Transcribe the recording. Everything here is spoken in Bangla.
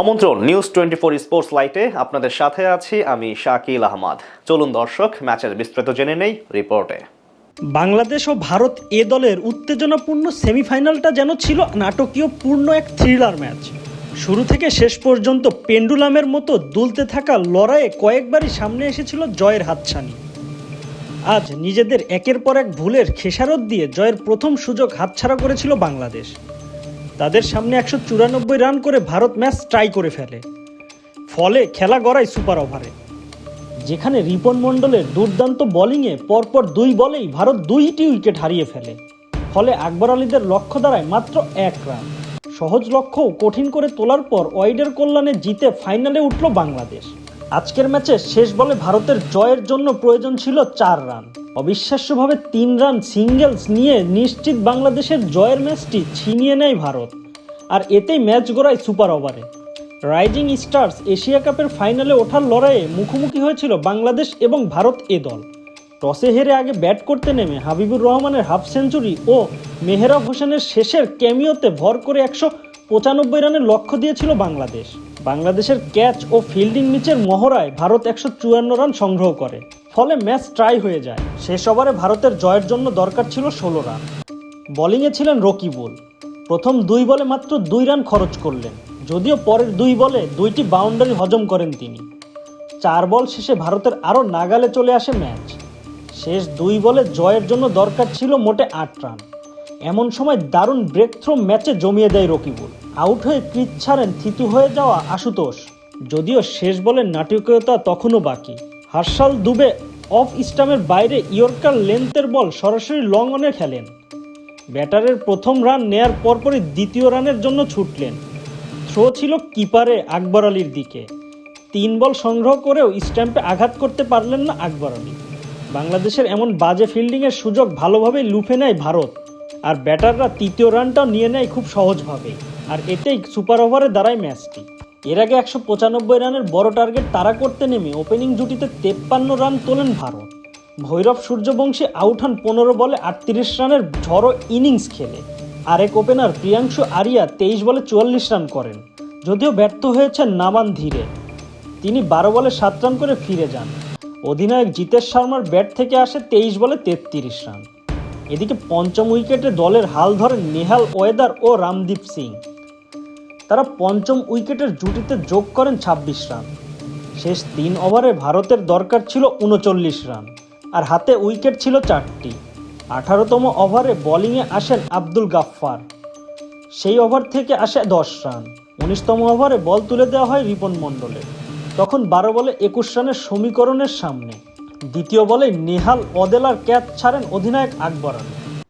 আমন্ত্রণ নিউজ টোয়েন্টি ফোর স্পোর্টস লাইটে আপনাদের সাথে আছি আমি শাকিল আহমদ। চলুন দর্শক, ম্যাচের বিস্তারিত জেনে নেই রিপোর্টে। বাংলাদেশ ও ভারত এ দলের উত্তেজনাপূর্ণ সেমিফাইনালটা যেন ছিল নাটকীয় পূর্ণ এক থ্রিলার ম্যাচ। শুরু থেকে শেষ পর্যন্ত পেন্ডুলামের মতো দুলতে থাকা লড়াইয়ে কয়েকবারই সামনে এসেছিল জয়ের হাতছানি। আজ নিজেদের একের পর এক ভুলের খেসারত দিয়ে জয়ের প্রথম সুযোগ হাতছাড়া করেছিল বাংলাদেশ। তাদের সামনে একশো চুরানব্বই রান করে ভারত ম্যাচ ট্রাই করে ফেলে। ফলে খেলা গড়ায় সুপার ওভারে। যেখানে রিপন মণ্ডলের দুর্দান্ত বোলিংয়ে পরপর দুই বলেই ভারত দুইটি উইকেট হারিয়ে ফেলে। ফলে আকবর আলীদের লক্ষ্য দাঁড়ায় মাত্র এক রান। সহজ লক্ষ্যও কঠিন করে তোলার পর ওয়াইডের কল্যাণে জিতে ফাইনালে উঠল বাংলাদেশ। আজকের ম্যাচে শেষ বলে ভারতের জয়ের জন্য প্রয়োজন ছিল চার রান। অবিশ্বাস্যভাবে তিন রান সিঙ্গেলস নিয়ে নিশ্চিত বাংলাদেশের জয়ের ম্যাচটি ছিনিয়ে নেয় ভারত। আর এতেই ম্যাচ গড়ায় সুপার ওভারে। রাইজিং স্টার্স এশিয়া কাপের ফাইনালে ওঠার লড়াইয়ে মুখোমুখি হয়েছিল বাংলাদেশ এবং ভারত এ দল। টসে হেরে আগে ব্যাট করতে নেমে হাবিবুর রহমানের হাফ সেঞ্চুরি ও মেহরাব হোসেনের শেষের ক্যামিওতে ভর করে একশো পঁচানব্বই রানের লক্ষ্য দিয়েছিল বাংলাদেশ। বাংলাদেশের ক্যাচ ও ফিল্ডিং নিচের মহড়ায় ভারত একশো চুয়ান্ন রান সংগ্রহ করে। ফলে ম্যাচ ট্রাই হয়ে যায়। শেষ ওভারে ভারতের জয়ের জন্য দরকার ছিল ষোলো রান। বোলিংয়ে ছিলেন রকিবুল। প্রথম দুই বলে মাত্র দুই রান খরচ করলেন। যদিও পরের দুই বলে দুইটি বাউন্ডারি হজম করেন তিনি। চার বল শেষে ভারতের আরও নাগালে চলে আসে ম্যাচ। শেষ দুই বলে জয়ের জন্য দরকার ছিল মোটে আট রান। এমন সময় দারুণ ব্রেক থ্রো ম্যাচে জমিয়ে দেয় রকিবুল। আউট হয়ে ক্রিজ ছাড়েন থিতু হয়ে যাওয়া আশুতোষ। যদিও শেষ বলের নাটকীয়তা তখনও বাকি। হার্শাল দুবে অফ স্টামের বাইরে ইয়র্কার লেন্থের বল সরাসরি লং অনে খেলেন। ব্যাটারের প্রথম রান নেয়ার পরপরই দ্বিতীয় রানের জন্য ছুটলেন। থ্রো ছিল কিপারে আকবর আলীর দিকে। তিন বল সংগ্রহ করেও স্ট্যাম্পে আঘাত করতে পারলেন না আকবর আলী। বাংলাদেশের এমন বাজে ফিল্ডিংয়ের সুযোগ ভালোভাবে লুফে নেয় ভারত। আর ব্যাটাররা তৃতীয় রানটাও নিয়ে নেয় খুব সহজভাবে। আর এতেই সুপার ওভারে দাঁড়ায় ম্যাচটি। এর আগে একশো পঁচানব্বই রানের বড় টার্গেট তারা করতে নেমে ওপেনিং জুটিতে তেপ্পান্ন রান তোলেন ভারত। ভৈরব সূর্যবংশী আউট হন পনেরো বলে আটত্রিশ রানের ঝড়ো ইনিংস খেলে। আরেক ওপেনার প্রিয়াংশু আরিয়া তেইশ বলে চুয়াল্লিশ রান করেন, যদিও ব্যর্থ হয়েছেন নামান ধীরে। তিনি বারো বলে সাত রান করে ফিরে যান। অধিনায়ক জিতেশ শর্মার ব্যাট থেকে আসে তেইশ বলে তেত্রিশ রান। এদিকে পঞ্চম উইকেটে দলের হাল ধরেন নেহাল ওয়েদার ও রামদীপ সিং। তারা পঞ্চম উইকেটের জুটিতে যোগ করেন ছাব্বিশ রান। শেষ তিন ওভারে ভারতের দরকার ছিল উনচল্লিশ রান, আর হাতে উইকেট ছিল চারটি। আঠারোতম ওভারে বোলিংয়ে আসেন আব্দুল গাফফার। সেই ওভার থেকে আসে দশ রান। উনিশতম ওভারে বল তুলে দেওয়া হয় রিপন মণ্ডলের। তখন বারো বলে একুশ রানের সমীকরণের সামনে। দ্বিতীয় বলে নেহাল অদেলার ক্যাচ ছাড়েন অধিনায়ক আকবর আলী।